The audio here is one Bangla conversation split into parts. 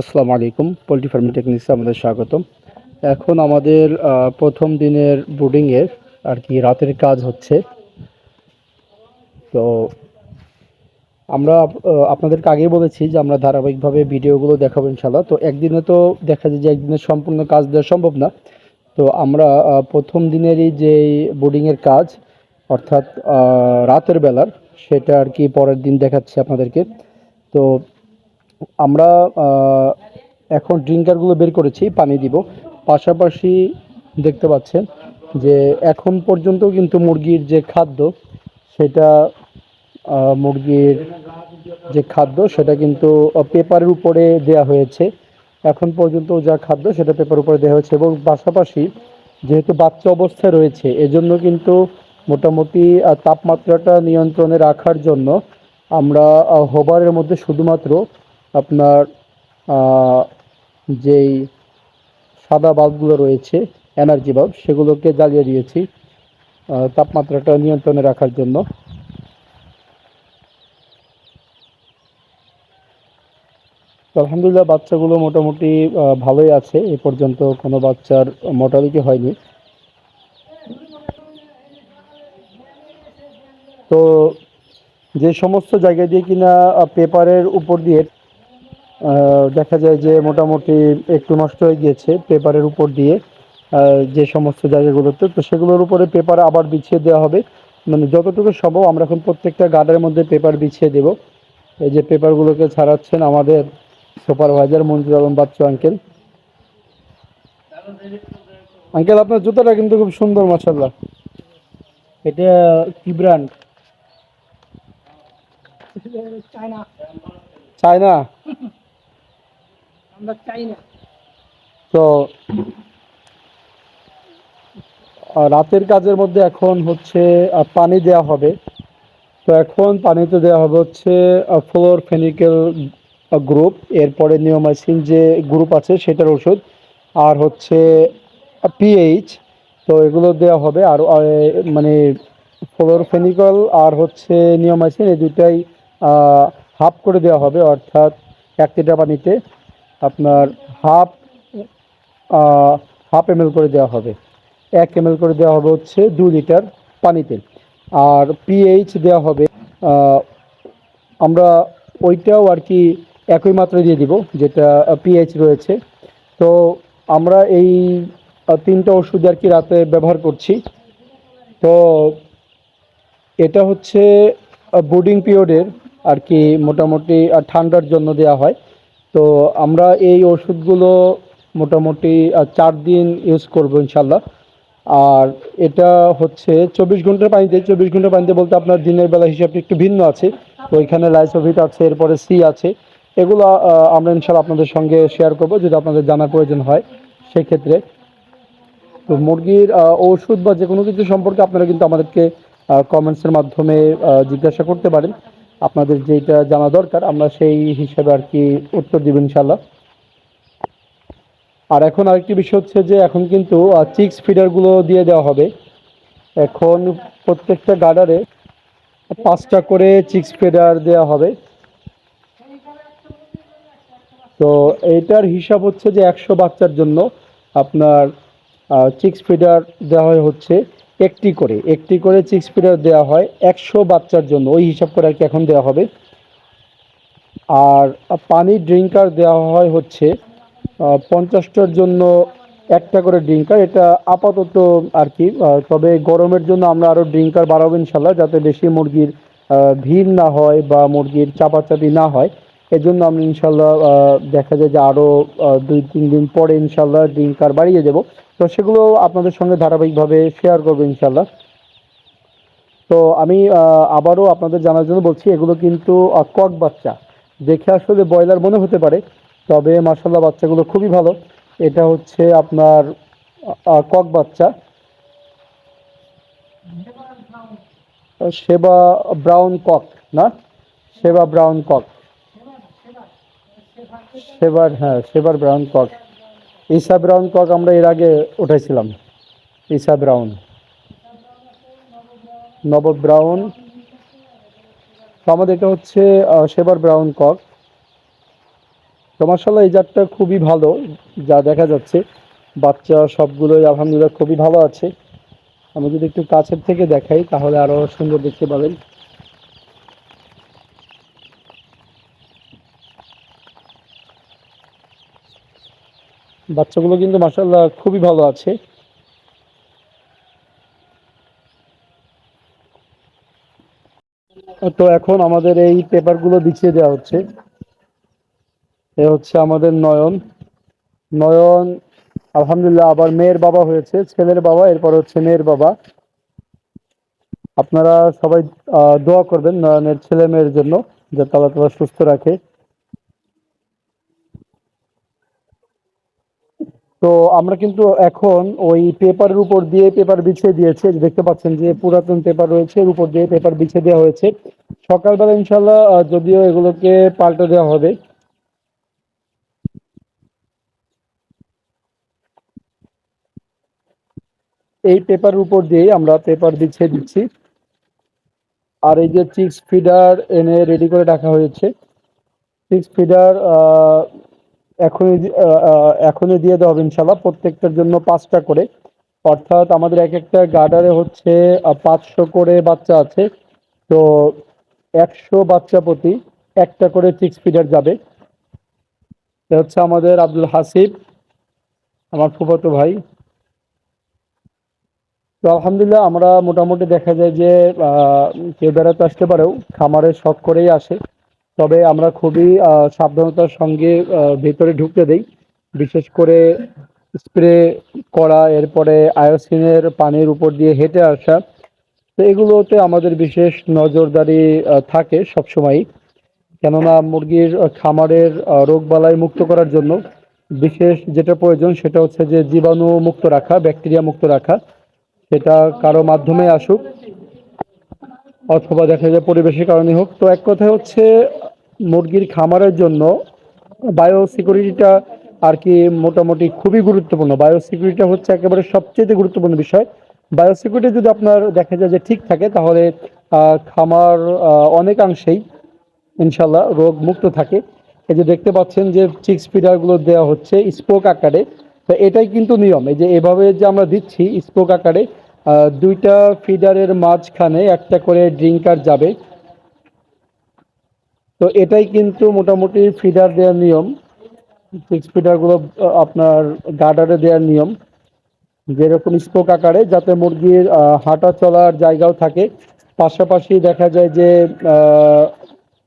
আসসালামু আলাইকুম। পোলট্রি ফার্মিং টেকনিক্সে আমাদের স্বাগতম। এখন আমাদের প্রথম দিনের বোর্ডিংয়ের আর কি রাতের কাজ হচ্ছে। তো আমরা আপনাদেরকে আগেই বলেছি যে আমরা ধারাবাহিকভাবে ভিডিওগুলো দেখাবো ইনশাল্লাহ তো একদিনে তো দেখা যায় যে একদিনে সম্পূর্ণ কাজ দেওয়া সম্ভব না। তো আমরা প্রথম দিনেরই যে বোর্ডিংয়ের কাজ, অর্থাৎ রাতের বেলার, সেটা আর কি পরের দিন দেখাচ্ছি আপনাদেরকে। তো আমরা এখন ড্রিঙ্কারগুলো বের করেছি, পানি দিব। পাশাপাশি দেখতে পাচ্ছেন যে এখন পর্যন্ত কিন্তু মুরগির যে খাদ্য, সেটা মুরগির যে খাদ্য, সেটা কিন্তু পেপারের উপরে দেয়া হয়েছে। এখন পর্যন্ত যা খাদ্য, সেটা পেপার উপরে দেওয়া হয়েছে এবং পাশাপাশি যেহেতু বাচ্চা অবস্থায় রয়েছে, এজন্য কিন্তু মোটামুটি তাপমাত্রাটা নিয়ন্ত্রণে রাখার জন্য আমরা হোবারের মধ্যে শুধুমাত্র আপনার যেই সাদা বাল্বগুলো রয়েছে, এনার্জি বাল্ব, সেগুলোকে জ্বালিয়ে দিয়েছি তাপমাত্রাটা নিয়ন্ত্রণে রাখার জন্য। আলহামদুলিল্লাহ বাচ্চাগুলো মোটামুটি ভালোই আছে। এ পর্যন্ত কোনো বাচ্চার মর্টালিটি হয়নি। তো যে সমস্ত জায়গা দিয়ে কিনা পেপারের উপর দিয়ে দেখা যায় যে মোটামুটি একটু নষ্ট হয়ে গিয়েছে পেপারের উপর দিয়ে যে সমস্ত জায়গাগুলোতে। তো সেগুলোর উপরে পেপার আবার বিছিয়ে দেওয়া হবে। মানে যতটুকু সম্ভব আমরা এখন প্রত্যেকটা গার্ডের মধ্যে পেপার বিছিয়ে দেব। এই যে পেপারগুলোকে ছাড়াচ্ছেন আমাদের supervisor Manjur Alam Bachchu uncle. Uncle আপনার জুতাটা কিন্তু খুব সুন্দর মাসাল্লাহ এটা কি ব্র্যান্ড? China China. আমরা চাই না। তো রাতের কাজের মধ্যে এখন হচ্ছে পানি দেওয়া হবে। তো এখন পানিতে দেওয়া হবে হচ্ছে ফ্লোর ফেনিক্যাল গ্রুপ। এরপরে নিওমাইসিন যে গ্রুপ আছে, সেটার ওষুধ। আর হচ্ছে পিএইচ। তো এগুলো দেওয়া হবে। আর মানে ফ্লোর ফেনিক্যাল আর হচ্ছে নিওমাইসিন, এই দুটাই হাফ করে দেওয়া হবে, অর্থাৎ এক লিটার পানিতে। আপনার হাফ হাফ এম করে দেওয়া হবে। এক এম করে দেওয়া হবে হচ্ছে দু লিটার পানিতে। আর পিএইচ দেওয়া হবে আমরা ওইটাও আর কি একই মাত্রায় দিয়ে দিব, যেটা পিএইচ রয়েছে। তো আমরা এই তিনটা ওষুধ আর কি রাতে ব্যবহার করছি। তো এটা হচ্ছে বোর্ডিং পিরিয়ডের আর কি মোটামুটি ঠান্ডার জন্য দেওয়া হয়। তো আমরা এই ওষুধগুলো মোটামুটি চার দিন ইউজ করব ইনশাল্লাহ। আর এটা হচ্ছে চব্বিশ ঘণ্টার পানিতে, চব্বিশ ঘণ্টার পানিতে বলতে আপনার দিনের বেলা হিসাবটা একটু ভিন্ন আছে। তো এখানে লাইসোভিট আছে, এরপরে সি আছে। এগুলো আমরা ইনশাল্লাহ আপনাদের সঙ্গে শেয়ার করব, যদি আপনাদের জানার প্রয়োজন হয় সেক্ষেত্রে। তো মুরগির ওষুধ বা যে কোনো কিছু সম্পর্কে আপনারা কিন্তু আমাদেরকে কমেন্টসের মাধ্যমে জিজ্ঞাসা করতে পারেন। আপনাদের যেটা জানা দরকার, আমরা সেই হিসাবে আর কি উত্তর দিব ইনশাল্লাহ আর এখন আরেকটি বিষয় হচ্ছে যে, এখন কিন্তু চিক্স ফিডারগুলো দিয়ে দেওয়া হবে। এখন প্রত্যেকটা গার্ডারে পাঁচটা করে চিক্স ফিডার দেওয়া হবে। তো এইটার হিসাব হচ্ছে যে, একশো বাচ্চার জন্য আপনার চিক্স ফিডার দেওয়া হচ্ছে। একটি করে একটি করে চিক্স ফিডার দেওয়া হয়, একশো বাচ্চার জন্য, ওই হিসাব করে আর কি এখন দেওয়া হবে। আর পানির ড্রিঙ্কার দেওয়া হয় হচ্ছে পঞ্চাশটার জন্য একটা করে ড্রিঙ্কার, এটা আপাতত আর কি তবে গরমের জন্য আমরা আরও ড্রিঙ্কার বাড়াবো ইনশাল্লাহ যাতে বেশি মুরগির ভিড় না হয় বা মুরগির চাপাচাপি না হয়। এজন্য আমরা ইনশাল্লাহ দেখা যায় যে আরও দুই, তিন দিন পরে ইনশাল্লাহ ড্রিঙ্কার বাড়িয়ে দেবো। তো সেগুলো আপনাদের সঙ্গে ধারাবাহিকভাবে শেয়ার করব ইনশাল্লাহ। তো আমি আবারও আপনাদের জানার জন্য বলছি, এগুলো কিন্তু কক বাচ্চা। দেখে আসলে ব্রয়লার মনে হতে পারে, তবে মার্শাল্লাহ বাচ্চাগুলো খুবই ভালো। এটা হচ্ছে আপনার কক বাচ্চা। সেবা ব্রাউন কক, না? সেবা ব্রাউন কক। সেবার হ্যাঁ সেবার brown cock. ISA brown cock আমরা এর আগে উঠাইছিলাম। ঈসা ব্রাউন। নব ব্রাউন। আমাদের এটা হচ্ছে সেবার ব্রাউন কক। তো মাসাল্লাহ এই জাতটা খুবই ভালো, যা দেখা যাচ্ছে। বাচ্চা সবগুলোই আলহামদুলিল্লাহ খুবই ভালো আছে। আমি যদি একটু কাছের থেকে দেখাই, তাহলে আরও সুন্দর দেখতে পাবেন। বাচ্চাগুলো কিন্তু মাসাল্লাহ খুবই ভালো আছে। তো এখন আমাদের এই পেপারগুলো বিছিয়ে দেওয়া হচ্ছে। এ হচ্ছে আমাদের নয়ন। নয়ন, আলহামদুলিল্লাহ আবার মেয়ের বাবা হয়েছে, ছেলের বাবা, এরপর হচ্ছে মেয়ের বাবা। আপনারা সবাই দোয়া করবেন নয়নের ছেলে মেয়ের জন্য, যাতে আল্লাহ তালা সুস্থ রাখে। তো আমরা কিন্তু এখন ওই পেপারের উপর দিয়ে পেপার বিছিয়ে দিয়েছে। দেখতে পাচ্ছেন যে পুরাতন পেপার রয়েছে, এর উপর দিয়ে পেপার বিছিয়ে দেওয়া হয়েছে। সকালবেলা ইনশাল্লাহ যদিও এগুলোকে পাল্টে দেওয়া হবে। এই পেপারের উপর দিয়ে আমরা পেপার বিছিয়ে দিচ্ছি। আর এই যে চিক্স ফিডার এনে রেডি করে রাখা হয়েছে। চিক্স ফিডার এখনই এখনই দিয়ে দেওয়া হবে ইনশাল্লাহ প্রত্যেকটার জন্য পাঁচটা করে। অর্থাৎ আমাদের এক একটা গার্ডারে হচ্ছে পাঁচশো করে বাচ্চা আছে। তো একশো বাচ্চা প্রতি একটা করে চিক্স ফিডার যাবে। হচ্ছে আমাদের আব্দুল হাসিব, আমার ফুফাতো ভাই। তো আলহামদুলিল্লাহ আমরা মোটামুটি দেখা যায় যে কেউ বেড়াতে আসতে পারেও খামারে শখ করেই আসে। তবে আমরা খুবই সাবধানতার সঙ্গে ভেতরে ঢুকতে দেই। বিশেষ করে স্প্রে করা, এরপরে আয়োসিনের পানির উপর দিয়ে হেঁটে আসা, তো এগুলোতে আমাদের বিশেষ নজরদারি থাকে সবসময়ই। কেননা মুরগির খামারের রোগ বালাই মুক্ত করার জন্য বিশেষ যেটা প্রয়োজন সেটা হচ্ছে যে জীবাণু মুক্ত রাখা, ব্যাকটেরিয়া মুক্ত রাখা, সেটা কারও মাধ্যমে আসুক, অথবা দেখা যায় পরিবেশের কারণে হোক। তো এক কথা হচ্ছে মুরগির খামারের জন্য বায়ো সিকিউরিটিটা আর কি মোটামুটি খুবই গুরুত্বপূর্ণ। বায়ো সিকিউরিটিটা হচ্ছে একেবারে সবচেয়ে গুরুত্বপূর্ণ বিষয়। বায়ো সিকিউরিটি যদি আপনার দেখা যায় যে ঠিক থাকে, তাহলে খামার অনেকাংশেই ইনশাল্লাহ রোগ মুক্ত থাকে। এই যে দেখতে পাচ্ছেন যে চিক্স ফিডারগুলো দেওয়া হচ্ছে স্পোক আকারে। তো এটাই কিন্তু নিয়ম। এই যে এভাবে যে আমরা দিচ্ছি স্পোক আকারে দুইটা ফিডারের মাঝখানে একটা করে ড্রিঙ্কার যাবে। তো এটাই কিন্তু মোটামুটি ফিডার দেওয়ার নিয়ম। সিক্স ফিডারগুলো আপনার গার্ডারে দেওয়ার নিয়ম। যেরকম স্পোক আকারে, যাতে মুরগির হাঁটা চলার জায়গাও থাকে। পাশাপাশি দেখা যায় যে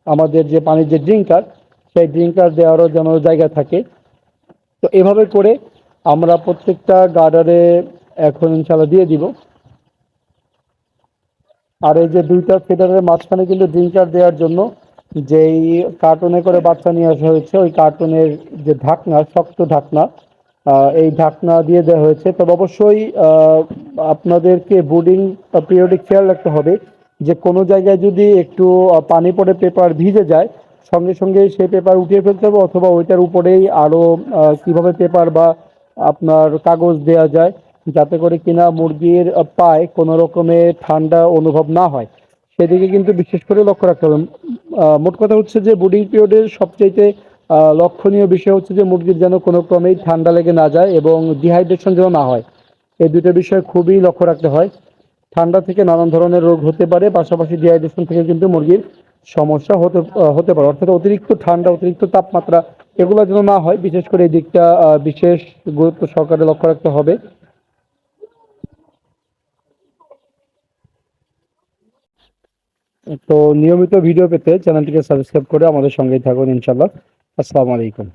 আমাদের যে পানির যে ড্রিঙ্কার সেই ড্রিঙ্কার দেওয়ারও যেন জায়গা থাকে। তো এভাবে করে আমরা প্রত্যেকটা গার্ডারে এখন ইনশাল্লাহ দিয়ে দিব। আর এই যে দুইটা ফিডারের মাঝখানে কিন্তু ড্রিঙ্কার দেওয়ার জন্য যেই কার্টুনে করে বাচ্চা নিয়ে আসা হয়েছে, ওই কার্টুনের যে ঢাকনা, শক্ত ঢাকনা এই ঢাকনা দিয়ে দেওয়া হয়েছে। তবে অবশ্যই আপনাদেরকে বোর্ডিং পিরিয়ডিক খেয়াল রাখতে হবে যে কোনো জায়গায় যদি একটু পানি পড়ে পেপার ভিজে যায়, সঙ্গে সঙ্গে সেই পেপার উঠিয়ে ফেলতে হবে অথবা ওইটার উপরেই আরও কীভাবে পেপার বা আপনার কাগজ দেওয়া যায়, যাতে করে কিনা মুরগির পায়ে কোনো রকমের ঠান্ডা অনুভব না হয়। সেদিকে কিন্তু বিশেষ করে লক্ষ্য রাখতে হবে। মোট কথা হচ্ছে যে বুডিং পিরিয়ডের সবচাইতে লক্ষণীয় বিষয় হচ্ছে যে মুরগির যেন কোনো ক্রমেই ঠান্ডা লেগে না যায় এবং ডিহাইড্রেশন যেন না হয়। এই দুটো বিষয় খুবই লক্ষ্য রাখতে হয়। ঠান্ডা থেকে নানান ধরনের রোগ হতে পারে, পাশাপাশি ডিহাইড্রেশন থেকে কিন্তু মুরগির সমস্যা হতে হতে পারে। অর্থাৎ অতিরিক্ত ঠান্ডা, অতিরিক্ত তাপমাত্রা, এগুলো যেন না হয়। বিশেষ করে এই দিকটা বিশেষ গুরুত্ব সহকারে লক্ষ্য রাখতে হবে। তো নিয়মিত ভিডিও পেতে চ্যানেলটিকে সাবস্ক্রাইব করে আমাদের সঙ্গেই থাকুন ইনশাল্লাহ আসসালামু আলাইকুম।